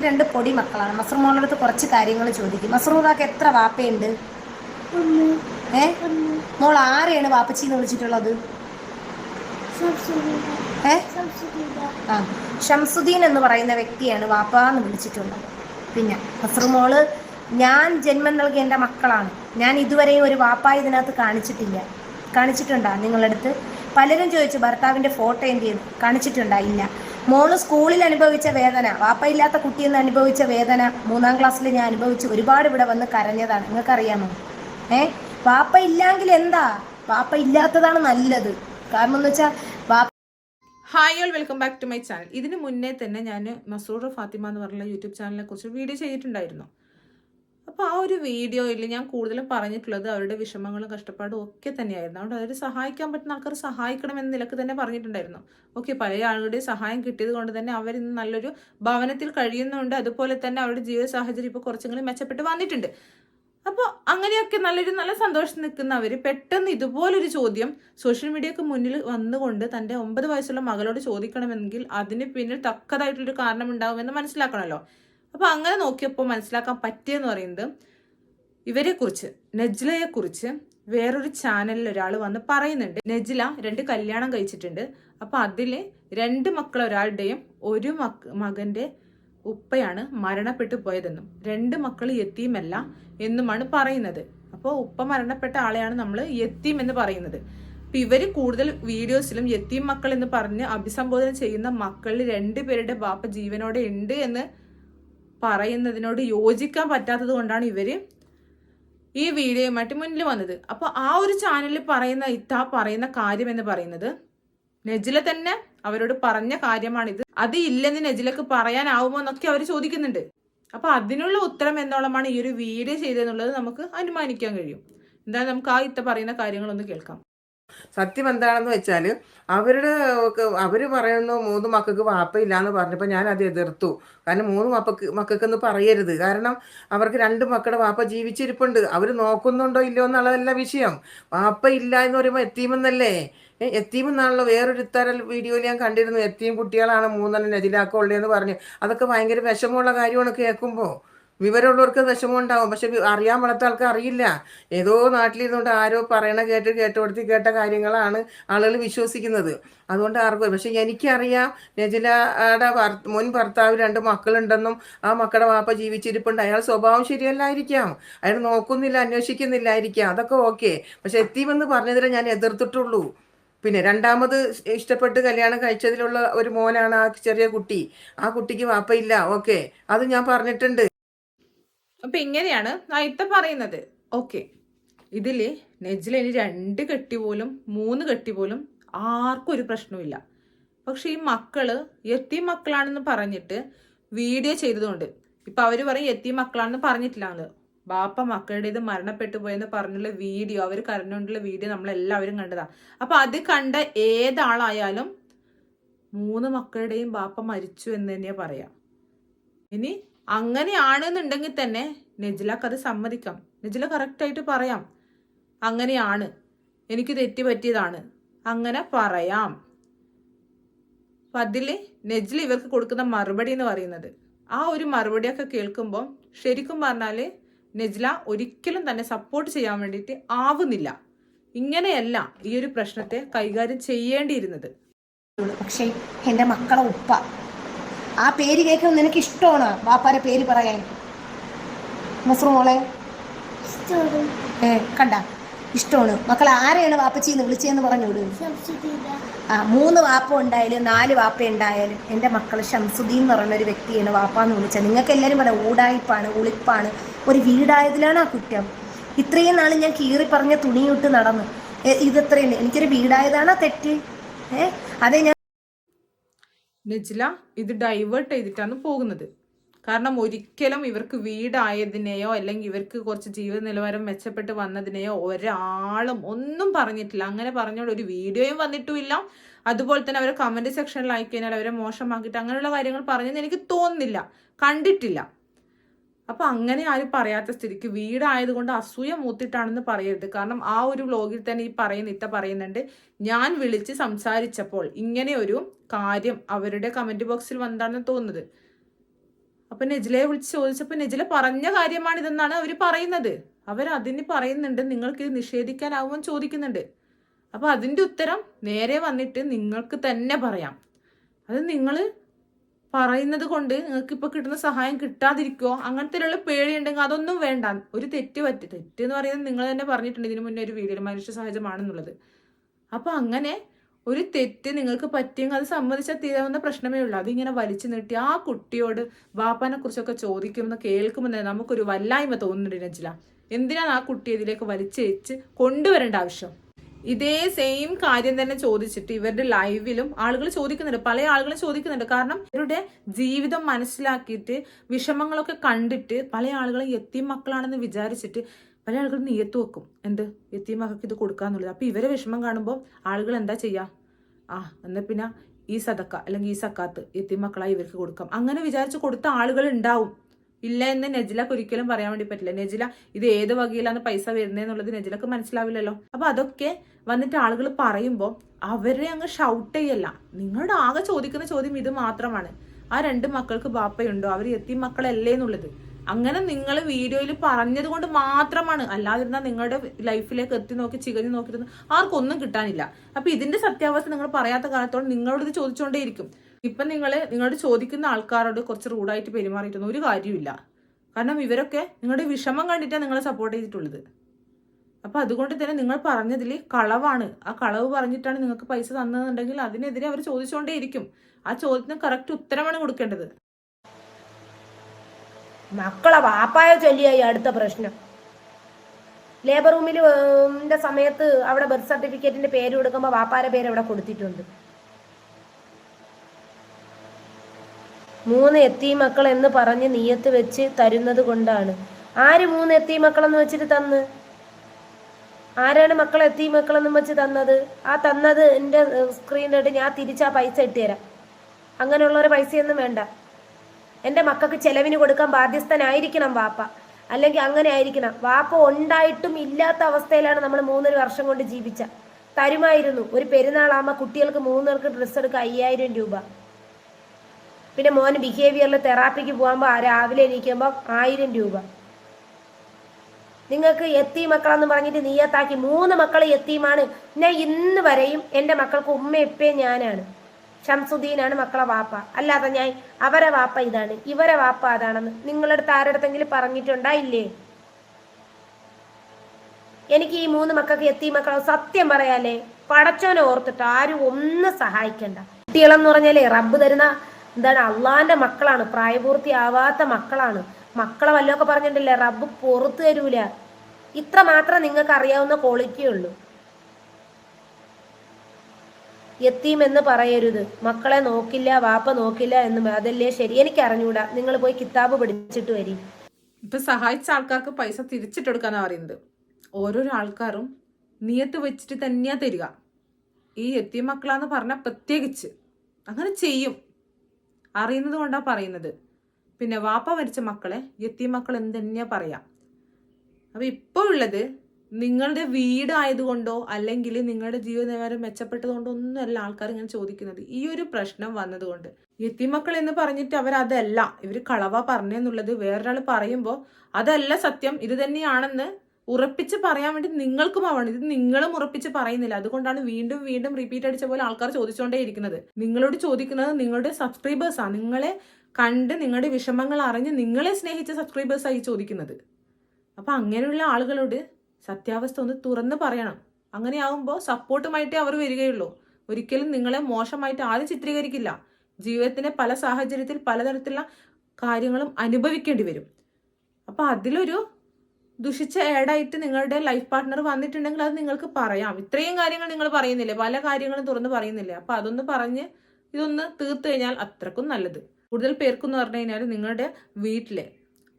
രണ്ട് പൊടി മക്കളാണ്. മസറുമോളുടെ അടുത്ത് കുറച്ച് കാര്യങ്ങൾ ചോദിക്കും. മസറൂദാക്ക് എത്ര വാപ്പയുണ്ട്? ഏ? മോൾ ആരെയാണ് വാപ്പച്ചി എന്ന് വിളിച്ചിട്ടുള്ളത് ഏ? ആ. ഷംസുദ്ദീൻ എന്ന് പറയുന്ന വ്യക്തിയാണ് വാപ്പ എന്ന് വിളിച്ചിട്ടുള്ളത്. പിന്നെ മസറുമോൾ ഞാൻ ജന്മം നൽകിയ എന്റെ മക്കളാണ്. ഞാൻ ഇതുവരെയും ഒരു വാപ്പ ഇതിനകത്ത് കാണിച്ചിട്ടില്ല. കാണിച്ചിട്ടുണ്ടോ നിങ്ങളുടെ അടുത്ത് പലരും ചോദിച്ചു ഭർത്താവിന്റെ ഫോട്ടോ എന്ത് ചെയ്തു? കാണിച്ചിട്ടുണ്ടാ ഇല്ല. മോൾ സ്കൂളിൽ അനുഭവിച്ച വേദന വാപ്പയില്ലാത്ത കുട്ടിയെന്ന് അനുഭവിച്ച വേദന മൂന്നാം ക്ലാസ്സിൽ ഞാൻ അനുഭവിച്ച്. ഒരുപാട് ഇവിടെ വന്ന് കരഞ്ഞതാണ്. നിങ്ങൾക്കറിയാമോ? ഏ? വാപ്പ ഇല്ലെങ്കിൽ എന്താ? വാപ്പ ഇല്ലാത്തതാണ് നല്ലത്. കാരണം എന്ന് വെച്ചാൽ വാപ്പ hi all welcome back to my channel ഇതിന് മുന്നേ തന്നെ ഞാൻ മസൂർ ഫാത്തിമ എന്ന് പറഞ്ഞ യൂട്യൂബ് ചാനലിനെ കുറിച്ച് വീഡിയോ ചെയ്തിട്ടുണ്ടായിരുന്നു. അപ്പോൾ ആ ഒരു വീഡിയോയിൽ ഞാൻ കൂടുതലും പറഞ്ഞിട്ടുള്ളത് അവരുടെ വിഷമങ്ങളും കഷ്ടപ്പാടും ഒക്കെ തന്നെയായിരുന്നു. അതുകൊണ്ട് അവരെ സഹായിക്കാൻ പറ്റുന്ന ആൾക്കാർ സഹായിക്കണം എന്ന നിലയ്ക്ക് തന്നെ പറഞ്ഞിട്ടുണ്ടായിരുന്നു. ഓക്കെ പല ആളുകളുടെയും സഹായം കിട്ടിയത് കൊണ്ട് തന്നെ അവർ ഇന്ന് നല്ലൊരു ഭവനത്തിൽ കഴിയുന്നുണ്ട്. അതുപോലെ തന്നെ അവരുടെ ജീവിത സാഹചര്യം ഇപ്പോൾ കുറച്ചെങ്കിലും മെച്ചപ്പെട്ട് വന്നിട്ടുണ്ട്. അപ്പോൾ അങ്ങനെയൊക്കെ നല്ലൊരു നല്ല സന്തോഷം നിൽക്കുന്നവർ പെട്ടെന്ന് ഇതുപോലൊരു ചോദ്യം സോഷ്യൽ മീഡിയക്ക് മുന്നിൽ വന്നുകൊണ്ട് തന്റെ ഒമ്പത് വയസ്സുള്ള മകളോട് ചോദിക്കണമെങ്കിൽ അതിന് പിന്നിൽ തക്കതായിട്ടുള്ളൊരു കാരണം ഉണ്ടാകുമെന്ന് മനസ്സിലാക്കണമല്ലോ. അപ്പോൾ അങ്ങനെ നോക്കിയപ്പോൾ മനസ്സിലാക്കാൻ പറ്റിയെന്ന് പറയുന്നത് ഇവരെക്കുറിച്ച് നജ്ലയെക്കുറിച്ച് വേറൊരു ചാനലിൽ ഒരാൾ വന്ന് പറയുന്നുണ്ട്. നജ്ല രണ്ട് കല്യാണം കഴിച്ചിട്ടുണ്ട്. അപ്പോൾ അതിൽ രണ്ട് മക്കൾ ഒരാളുടെയും ഒരു മക് ഉപ്പയാണ് മരണപ്പെട്ടു പോയതെന്നും രണ്ട് മക്കൾ യത്തീമല്ല എന്നുമാണ് പറയുന്നത്. അപ്പോൾ ഉപ്പ മരണപ്പെട്ട ആളെയാണ് നമ്മൾ യത്തീം എന്ന് പറയുന്നത്. അപ്പൊ ഇവർ കൂടുതൽ വീഡിയോസിലും യത്തീം മക്കൾ എന്ന് പറഞ്ഞ് അഭിസംബോധന ചെയ്യുന്ന മക്കളിൽ രണ്ടുപേരുടെ ബാപ്പ ജീവനോടെ ഉണ്ട് എന്ന് പറയുന്നതിനോട് യോജിക്കാൻ പറ്റാത്തത് കൊണ്ടാണ് ഇവർ ഈ വീഡിയോയുമായിട്ട് മുന്നിൽ വന്നത്. അപ്പോൾ ആ ഒരു ചാനലിൽ പറയുന്ന ഇത്ത പറയുന്ന കാര്യം എന്ന് പറയുന്നത് നജില തന്നെ അവരോട് പറഞ്ഞ കാര്യമാണിത്. അത് ഇല്ലെന്ന് നജിലക്ക് പറയാനാവുമോ എന്നൊക്കെ അവർ ചോദിക്കുന്നുണ്ട്. അപ്പൊ അതിനുള്ള ഉത്തരം എന്നോളമാണ് ഈ ഒരു വീഡിയോ ചെയ്തതെന്നുള്ളത് നമുക്ക് അനുമാനിക്കാൻ കഴിയും. എന്തായാലും നമുക്ക് ആ ഇത്ത പറയുന്ന കാര്യങ്ങളൊന്ന് കേൾക്കാം. സത്യം എന്താണെന്ന് വെച്ചാൽ അവരുടെ അവർ പറയുന്നു മൂന്ന് മക്കൾക്ക് വാപ്പയില്ല എന്ന് പറഞ്ഞപ്പോൾ ഞാൻ അത് എതിർത്തു. കാരണം മൂന്ന് മക്കൾക്ക് മക്കൾക്കെന്ന് പറയരുത്. കാരണം അവർക്ക് രണ്ട് മക്കളുടെ വാപ്പ ജീവിച്ചിരിപ്പുണ്ട്. അവർ നോക്കുന്നുണ്ടോ ഇല്ലയോ എന്നുള്ളതല്ല വിഷയം. വാപ്പ ഇല്ല എന്ന് പറയുമ്പോൾ എത്തീമെന്നല്ലേ? ഏ, എത്തീമെന്നാണല്ലോ വേറൊരു തരം വീഡിയോയിൽ ഞാൻ കണ്ടിരുന്നു എത്തിയും കുട്ടികളാണ് മൂന്നെണ്ണം നജിലാക്കുള്ളതെന്ന് പറഞ്ഞു. അതൊക്കെ ഭയങ്കര വിഷമമുള്ള കാര്യമാണ് കേൾക്കുമ്പോൾ വിവരമുള്ളവർക്ക് വിഷമം പക്ഷെ അറിയാൻ വളർത്ത ആൾക്ക് അറിയില്ല. ഏതോ നാട്ടിലിരുന്നുകൊണ്ട് ആരോ പറയണ കേട്ട് കേട്ടുകൊടുത്തി കേട്ട കാര്യങ്ങളാണ് ആളുകൾ വിശ്വസിക്കുന്നത്. അതുകൊണ്ട് ആർക്കും പക്ഷെ എനിക്കറിയാം നജിലയുടെ മുൻ ഭർത്താവ് രണ്ട് മക്കളുണ്ടെന്നും ആ മക്കളുടെ വാപ്പ ജീവിച്ചിരിപ്പുണ്ട്. അയാൾ സ്വഭാവം ശരിയല്ലായിരിക്കാം. അയാൾ നോക്കുന്നില്ല അന്വേഷിക്കുന്നില്ലായിരിക്കാം. അതൊക്കെ ഓക്കെ. പക്ഷെ എത്തിയുമെന്ന് പറഞ്ഞതിൽ ഞാൻ എതിർത്തിട്ടുള്ളൂ. പിന്നെ രണ്ടാമത് ഇഷ്ടപ്പെട്ട് കല്യാണം കഴിച്ചതിലുള്ള ഒരു മോനാണ് ആ ചെറിയ കുട്ടി. ആ കുട്ടിക്ക് വാപ്പയില്ല ഓക്കെ. അത് ഞാൻ പറഞ്ഞിട്ടുണ്ട്. അപ്പൊ ഇങ്ങനെയാണ് നൈത്ത പറയുന്നത്. ഓക്കെ ഇതിൽ നെജിൽ ഇനി രണ്ട് കെട്ടി പോലും മൂന്ന് കെട്ടി പോലും ആർക്കും ഒരു പ്രശ്നവുമില്ല. പക്ഷെ ഈ മക്കൾ എത്തി മക്കളാണെന്ന് പറഞ്ഞിട്ട് വീഡിയോ ചെയ്തതുകൊണ്ട് ഇപ്പൊ അവർ പറയും എത്തി മക്കളാണെന്ന് പറഞ്ഞിട്ടില്ലാന്ന് ബാപ്പ മക്കളുടേത് മരണപ്പെട്ടു പോയെന്ന് പറഞ്ഞുള്ള വീഡിയോ അവർ കരഞ്ഞുകൊണ്ടുള്ള വീഡിയോ നമ്മളെല്ലാവരും കണ്ടതാ. അപ്പൊ അത് കണ്ട ഏതാളായാലും മൂന്ന് മക്കളുടെയും ബാപ്പ മരിച്ചു എന്ന് തന്നെയാ പറയാ. ഇനി അങ്ങനെയാണെന്നുണ്ടെങ്കിൽ തന്നെ നെജിലക്ക് അത് സമ്മതിക്കാം. നെജില കറക്റ്റായിട്ട് പറയാം. അങ്ങനെയാണ്. എനിക്ക് തെറ്റി പറ്റിയതാണ്. അങ്ങനെ പറയാം. അപ്പം അതിൽ നെജില ഇവർക്ക് കൊടുക്കുന്ന മറുപടി എന്ന് പറയുന്നത്. ആ ഒരു മറുപടിയൊക്കെ കേൾക്കുമ്പോൾ ശരിക്കും പറഞ്ഞാൽ നെജില ഒരിക്കലും തന്നെ സപ്പോർട്ട് ചെയ്യാൻ വേണ്ടിയിട്ട് ആവുന്നില്ല. ഇങ്ങനെയല്ല ഈ ഒരു പ്രശ്നത്തെ കൈകാര്യം ചെയ്യേണ്ടിയിരുന്നത്. പക്ഷേ എന്റെ മക്കളെ ഉപ്പ ആ പേര് കേൾക്കുന്നത് നിനക്ക് ഇഷ്ടമാണ് ബാപ്പാരെ പേര് പറയാൻ. മസ്റു മോളെ. ഏ കണ്ട. ഇഷ്ടമാണ്. മക്കൾ ആരെയാണ് വാപ്പച്ചി എന്ന് വിളിച്ചതെന്ന് പറഞ്ഞോട് ആ മൂന്ന് വാപ്പ ഉണ്ടായാലും നാല് വാപ്പ ഉണ്ടായാലും എന്റെ മക്കൾ ഷംസുദ്ദീൻ എന്ന് പറയുന്ന ഒരു വ്യക്തിയാണ് വാപ്പ എന്ന് വിളിച്ചത്. നിങ്ങൾക്ക് എല്ലാവരും പറയാം ഊടായിപ്പാണ് ഉളിപ്പാണ്. ഒരു വീടായതിലാണ് ആ കുറ്റം. ഇത്രയും നാൾ ഞാൻ കീറി പറഞ്ഞ തുണിയിട്ട് നടന്നു. ഇതത്രയുണ്ട് എനിക്കൊരു വീടായതാണോ തെറ്റ്? ഏ അതെ ഞാൻ നജില ഇത് ഡൈവേർട്ട് ചെയ്തിട്ടാണ് പോകുന്നത്. കാരണം ഒരിക്കലും ഇവർക്ക് വീടായതിനെയോ അല്ലെങ്കിൽ ഇവർക്ക് കുറച്ച് ജീവിത നിലവാരം മെച്ചപ്പെട്ട് വന്നതിനെയോ ഒരാളും ഒന്നും പറഞ്ഞിട്ടില്ല. അങ്ങനെ പറഞ്ഞോണ്ട് ഒരു വീഡിയോയും വന്നിട്ടുമില്ല. അതുപോലെ തന്നെ അവരെ കമന്റ് സെക്ഷനിൽ ആയി കഴിഞ്ഞാൽ അവരെ മോശമാക്കിയിട്ട് അങ്ങനെയുള്ള കാര്യങ്ങൾ പറഞ്ഞെന്ന് എനിക്ക് തോന്നുന്നില്ല. കണ്ടിട്ടില്ല. അപ്പൊ അങ്ങനെ ആരും പറയാത്ത സ്ഥിതിക്ക് വീടായതുകൊണ്ട് അസൂയ മൂത്തിട്ടാണെന്ന് പറയരുത്. കാരണം ആ ഒരു വ്ലോഗിൽ തന്നെ ഈ പറയുന്ന ഇത്ത പറയുന്നുണ്ട് ഞാൻ വിളിച്ച് സംസാരിച്ചപ്പോൾ ഇങ്ങനെ ഒരു കാര്യം അവരുടെ കമന്റ് ബോക്സിൽ വന്നതാണെന്ന് തോന്നുന്നത്. അപ്പൊ നെജിലയെ വിളിച്ച് ചോദിച്ചപ്പോൾ നെജില പറഞ്ഞ കാര്യമാണിതെന്നാണ് അവർ പറയുന്നത്. അവർ അതിന് പറയുന്നുണ്ട് നിങ്ങൾക്ക് ഇത് നിഷേധിക്കാനാവുമെന്ന് ചോദിക്കുന്നുണ്ട്. അപ്പൊ അതിന്റെ ഉത്തരം നേരെ വന്നിട്ട് നിങ്ങൾക്ക് തന്നെ പറയാം. അത് നിങ്ങൾ പറയുന്നത് കൊണ്ട് നിങ്ങൾക്ക് ഇപ്പൊ കിട്ടുന്ന സഹായം കിട്ടാതിരിക്കോ? അങ്ങനത്തെ പേടിയുണ്ടെങ്കിൽ അതൊന്നും വേണ്ട. ഒരു തെറ്റ് പറ്റി തെറ്റ് എന്ന് പറയുന്നത് നിങ്ങൾ തന്നെ പറഞ്ഞിട്ടുണ്ട് ഇതിനു മുന്നേ ഒരു വീഡിയോ മനുഷ്യ സഹജമാണെന്നുള്ളത്. അപ്പൊ അങ്ങനെ ഒരു തെറ്റ് നിങ്ങൾക്ക് പറ്റിയെങ്കിൽ അത് സമ്മതിച്ചാൽ തീരാവുന്ന പ്രശ്നമേ ഉള്ളൂ. അതിങ്ങനെ വലിച്ചു നീട്ടി ആ കുട്ടിയോട് ബാപ്പാനെ കുറിച്ചൊക്കെ ചോദിക്കുമെന്ന് കേൾക്കുമ്പോൾ തന്നെ നമുക്കൊരു വല്ലായ്മ തോന്നുന്നുണ്ട് രഞ്ജില. എന്തിനാണ് ആ കുട്ടിയെ ഇതിലേക്ക് വലിച്ചേച്ച് കൊണ്ടുവരേണ്ട ആവശ്യം? ഇതേ സെയിം കാര്യം തന്നെ ചോദിച്ചിട്ട് ഇവരുടെ ലൈവിലും ആളുകൾ ചോദിക്കുന്നുണ്ട്. പല ആളുകളും ചോദിക്കുന്നുണ്ട്. കാരണം ഇവരുടെ ജീവിതം മനസ്സിലാക്കിയിട്ട് വിഷമങ്ങളൊക്കെ കണ്ടിട്ട് പല ആളുകളും എത്തി മക്കളാണെന്ന് വിചാരിച്ചിട്ട് പല ആളുകളും നീയത്ത് വെക്കും. എന്ത്? എത്തി മക്കൾക്ക് ഇത് കൊടുക്കാന്നുള്ളത്. അപ്പൊ ഇവരെ വിഷമം കാണുമ്പോൾ ആളുകൾ എന്താ ചെയ്യാ? ആ എന്നാ പിന്നെ ഈ സദക്ക അല്ലെങ്കിൽ ഈ സക്കാത്ത് എത്തി മക്കളായി ഇവർക്ക് കൊടുക്കാം. അങ്ങനെ വിചാരിച്ച് കൊടുത്ത ആളുകൾ ഉണ്ടാവും. ഇല്ല എന്ന് നെജിലക്ക് ഒരിക്കലും പറയാൻ വേണ്ടി പറ്റില്ല. നെജില ഇത് ഏത് വകയിലാണ് പൈസ വരുന്നതെന്നുള്ളത് നെജിലക്ക് മനസ്സിലാവില്ലല്ലോ. അപ്പൊ അതൊക്കെ വന്നിട്ട് ആളുകൾ പറയുമ്പോൾ അവരെ അങ്ങ് ഷൗട്ട് ചെയ്യല്ല. നിങ്ങളുടെ ആകെ ചോദിക്കുന്ന ചോദ്യം ഇത് മാത്രമാണ്. ആ രണ്ട് മക്കൾക്ക് ബാപ്പയുണ്ടോ? അവർ എത്തി മക്കളല്ലേ എന്നുള്ളത്. അങ്ങനെ നിങ്ങൾ വീഡിയോയിൽ പറഞ്ഞത് കൊണ്ട് മാത്രമാണ്. അല്ലാതിരുന്നാൽ നിങ്ങളുടെ ലൈഫിലേക്ക് എത്തി നോക്കി ചികഞ്ഞു നോക്കിയിരുന്നു ആർക്കൊന്നും കിട്ടാനില്ല. അപ്പൊ ഇതിന്റെ സത്യാവസ്ഥ നിങ്ങൾ പറയാത്ത കാലത്തോളം നിങ്ങളോട് ഇത് ചോദിച്ചുകൊണ്ടേയിരിക്കും ഇപ്പൊ നിങ്ങൾ നിങ്ങളോട് ചോദിക്കുന്ന ആൾക്കാരോട് കുറച്ച് റൂഡായിട്ട് പെരുമാറിയിട്ടൊന്നും ഒരു കാര്യമില്ല കാരണം ഇവരൊക്കെ നിങ്ങളുടെ വിഷമം കണ്ടിട്ടാണ് നിങ്ങളെ സപ്പോർട്ട് ചെയ്തിട്ടുള്ളത്. അപ്പോൾ അതുകൊണ്ട് തന്നെ നിങ്ങൾ പറഞ്ഞതിൽ കളവാണ്. ആ കളവ് പറഞ്ഞിട്ടാണ് നിങ്ങൾക്ക് പൈസ തന്നതെന്നുണ്ടെങ്കിൽ അതിനെതിരെ അവർ ചോദിച്ചുകൊണ്ടേയിരിക്കും. ആ ചോദ്യത്തിന് കറക്റ്റ് ഉത്തരമാണ് കൊടുക്കേണ്ടത്. മക്കളെ വാപ്പായ ചൊല്ലിയായി അടുത്ത പ്രശ്നം. ലേബർ റൂമിൽ സമയത്ത് അവിടെ ബർത്ത് സർട്ടിഫിക്കറ്റിന്റെ പേര് കൊടുക്കുമ്പോൾ വാപ്പാരെ പേര് അവിടെ കൊടുത്തിട്ടുണ്ട്. മൂന്ന് എത്തീമക്കൾ എന്ന് പറഞ്ഞ് നീയത്ത് വെച്ച് തരുന്നത് കൊണ്ടാണ്. ആര് മൂന്ന് എത്തീമക്കളെന്ന് വെച്ചിട്ട് തന്ന്? ആരാണ് മക്കളെ എത്തീ മക്കളെന്നും വെച്ച് തന്നത്? ആ തന്നത് എന്റെ സ്ക്രീനിലിട്ട് ഞാൻ തിരിച്ച് ആ പൈസ ഇട്ടുതരാം അങ്ങനെയുള്ളൊരു പൈസയൊന്നും വേണ്ട. എന്റെ മക്കൾക്ക് ചെലവിന് കൊടുക്കാൻ ബാധ്യസ്ഥനായിരിക്കണം വാപ്പ. അല്ലെങ്കിൽ അങ്ങനെ ആയിരിക്കണം. വാപ്പ ഉണ്ടായിട്ടും ഇല്ലാത്ത അവസ്ഥയിലാണ് നമ്മൾ മൂന്നര വർഷം കൊണ്ട് ജീവിച്ച. തരുമായിരുന്നു. ഒരു പെരുന്നാളാകുമ്പോൾ കുട്ടികൾക്ക് മൂന്നേർക്ക് ഡ്രസ്സ് എടുക്കുക അയ്യായിരം രൂപ. പിന്നെ മോന് ബിഹേവിയറിൽ തെറാപ്പിക്ക് പോകുമ്പോൾ രാവിലെ എണീക്കുമ്പോൾ ആയിരം രൂപ. നിങ്ങൾക്ക് എത്തി മക്കളെന്ന് പറഞ്ഞിട്ട് നീയത്താക്കി മൂന്ന് മക്കൾ എത്തിയുമാണ് ഞാൻ ഇന്ന് വരെയും എന്റെ മക്കൾക്ക് ഉമ്മ എപ്പേ ഞാനാണ്. ഷംസുദ്ദീനാണ് മക്കളെ വാപ്പ. അല്ലാതെ ഞാൻ അവരെ വാപ്പ ഇതാണ്. ഇവരെ വാപ്പ അതാണെന്ന് നിങ്ങളടുത്ത് ആരടുത്തെങ്കിലും പറഞ്ഞിട്ടുണ്ടായില്ലേ എനിക്ക് ഈ മൂന്ന് മക്കൾക്ക് എത്തി മക്കളെ സത്യം പറയാലേ പടച്ചോനെ ഓർത്തിട്ട് ആരും ഒന്ന് സഹായിക്കണ്ട. കുട്ടികളെന്ന് പറഞ്ഞാലേ റബ്ബ് തരുന്ന എന്താണ് അള്ളാന്റെ മക്കളാണ് പ്രായപൂർത്തിയാവാത്ത മക്കളാണ്. മക്കളെ വല്ലതൊക്കെ പറഞ്ഞിട്ടില്ലേ റബ്ബ് പുറത്തു തരൂല. ഇത്ര മാത്രം നിങ്ങൾക്ക് അറിയാവുന്ന ക്വാളിറ്റി ഉള്ളൂ. എത്തീം എന്ന് പറയരുത്. മക്കളെ നോക്കില്ല വാപ്പ നോക്കില്ല എന്ന് അതല്ലേ ശരി. എനിക്ക് അറിഞ്ഞൂടാ. നിങ്ങൾ പോയി കിതാബ് പഠിച്ചിട്ട് വരി. ഇപ്പൊ സഹായിച്ച ആൾക്കാർക്ക് പൈസ തിരിച്ചിട്ടെടുക്കാന്നാ പറയുന്നത്. ഓരോരോ ആൾക്കാരും നിയത്ത് വെച്ചിട്ട് തന്നെയാ തരിക. ഈ എത്തിയ മക്കളാന്ന് പറഞ്ഞ പ്രത്യേകിച്ച്. അങ്ങനെ ചെയ്യും. അറിയുന്നത് കൊണ്ടാ പറയുന്നത്. പിന്നെ വാപ്പ മരിച്ച മക്കളെ എത്തിയ മക്കൾ എന്ത് തന്നെയാ പറയാം? അപ്പൊ ഇപ്പോൾ ഉള്ളത് നിങ്ങളുടെ വീടായതുകൊണ്ടോ അല്ലെങ്കിൽ നിങ്ങളുടെ ജീവിത നിലവാരം മെച്ചപ്പെട്ടതുകൊണ്ടോ ഒന്നുമല്ല ആൾക്കാർ ഇങ്ങനെ ചോദിക്കുന്നത്. ഈ ഒരു പ്രശ്നം വന്നതുകൊണ്ട്. എത്തിമക്കൾ എന്ന് പറഞ്ഞിട്ട് അവർ അതല്ല. ഇവർ കളവ പറഞ്ഞെന്നുള്ളത് വേറൊരാൾ പറയുമ്പോൾ അതല്ല സത്യം. ഇത് തന്നെയാണെന്ന് ഉറപ്പിച്ച് പറയാൻ വേണ്ടി നിങ്ങൾക്കും ആവണം. ഇത് നിങ്ങളും ഉറപ്പിച്ച് പറയുന്നില്ല. അതുകൊണ്ടാണ് വീണ്ടും വീണ്ടും റിപ്പീറ്റ് അടിച്ച പോലെ ആൾക്കാർ ചോദിച്ചുകൊണ്ടേ ഇരിക്കുന്നത്. നിങ്ങളോട് ചോദിക്കുന്നത് നിങ്ങളുടെ സബ്സ്ക്രൈബേഴ്സാണ് നിങ്ങളെ കണ്ട് നിങ്ങളുടെ വിഷമങ്ങൾ അറിഞ്ഞ് നിങ്ങളെ സ്നേഹിച്ച സബ്സ്ക്രൈബേഴ്സായി ചോദിക്കുന്നത്. അപ്പം അങ്ങനെയുള്ള ആളുകളോട് സത്യാവസ്ഥ ഒന്ന് തുറന്ന് പറയണം. അങ്ങനെയാവുമ്പോൾ സപ്പോർട്ടുമായിട്ടേ അവർ വരികയുള്ളൂ. ഒരിക്കലും നിങ്ങളെ മോശമായിട്ട് ആരും ചിത്രീകരിക്കില്ല. ജീവിതത്തിന്റെ പല സാഹചര്യത്തിൽ പലതരത്തിലുള്ള കാര്യങ്ങളും അനുഭവിക്കേണ്ടി വരും. അപ്പോൾ അതിലൊരു ദുഷിച്ച ഏടായിട്ട് നിങ്ങളുടെ ലൈഫ് പാർട്ട്ണർ വന്നിട്ടുണ്ടെങ്കിൽ അത് നിങ്ങൾക്ക് പറയാം. ഇത്രയും കാര്യങ്ങൾ നിങ്ങൾ പറയുന്നില്ലേ? പല കാര്യങ്ങളും തുറന്ന് പറയുന്നില്ലേ? അപ്പൊ അതൊന്ന് പറഞ്ഞ് ഇതൊന്ന് തീർത്തു കഴിഞ്ഞാൽ അത്രക്കും നല്ലത്. കൂടുതൽ പേർക്കെന്ന് പറഞ്ഞു കഴിഞ്ഞാൽ നിങ്ങളുടെ വീട്ടിലെ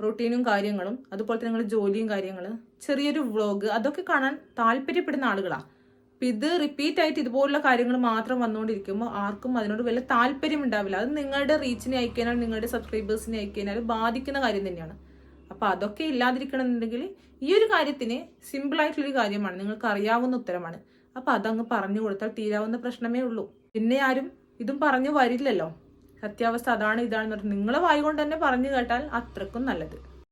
റൊട്ടീനും കാര്യങ്ങളും അതുപോലെ തന്നെ നിങ്ങളുടെ ജോലിയും കാര്യങ്ങളും ചെറിയൊരു വ്ളോഗ് അതൊക്കെ കാണാൻ താല്പര്യപ്പെടുന്ന ആളുകളാണ് അപ്പം ഇത് റിപ്പീറ്റ് ആയിട്ട് ഇതുപോലുള്ള കാര്യങ്ങൾ മാത്രം വന്നുകൊണ്ടിരിക്കുമ്പോൾ ആർക്കും അതിനോട് വലിയ താല്പര്യം ഉണ്ടാവില്ല. അത് നിങ്ങളുടെ റീച്ചിനെ അയക്കാനാലും നിങ്ങളുടെ സബ്സ്ക്രൈബേഴ്സിനെ അയക്കാനാലും ബാധിക്കുന്ന കാര്യം തന്നെയാണ്. അപ്പോൾ അതൊക്കെ ഇല്ലാതിരിക്കണമെന്നുണ്ടെങ്കിൽ ഈ ഒരു കാര്യത്തിന് സിമ്പിൾ ആയിട്ടുള്ളൊരു കാര്യമാണ്. നിങ്ങൾക്ക് അറിയാവുന്ന ഉത്തരമാണ്. അപ്പോൾ അതങ്ങ് പറഞ്ഞു കൊടുത്താൽ തീരാവുന്ന പ്രശ്നമേ ഉള്ളൂ. പിന്നെ ആരും ഇതും പറഞ്ഞു വരില്ലല്ലോ. സത്യാവസ്ഥ അതാണ് ഇതാണെന്ന് പറഞ്ഞു നിങ്ങളെ വായി കൊണ്ട് തന്നെ പറഞ്ഞു കേട്ടാൽ അത്രക്കും നല്ലത്.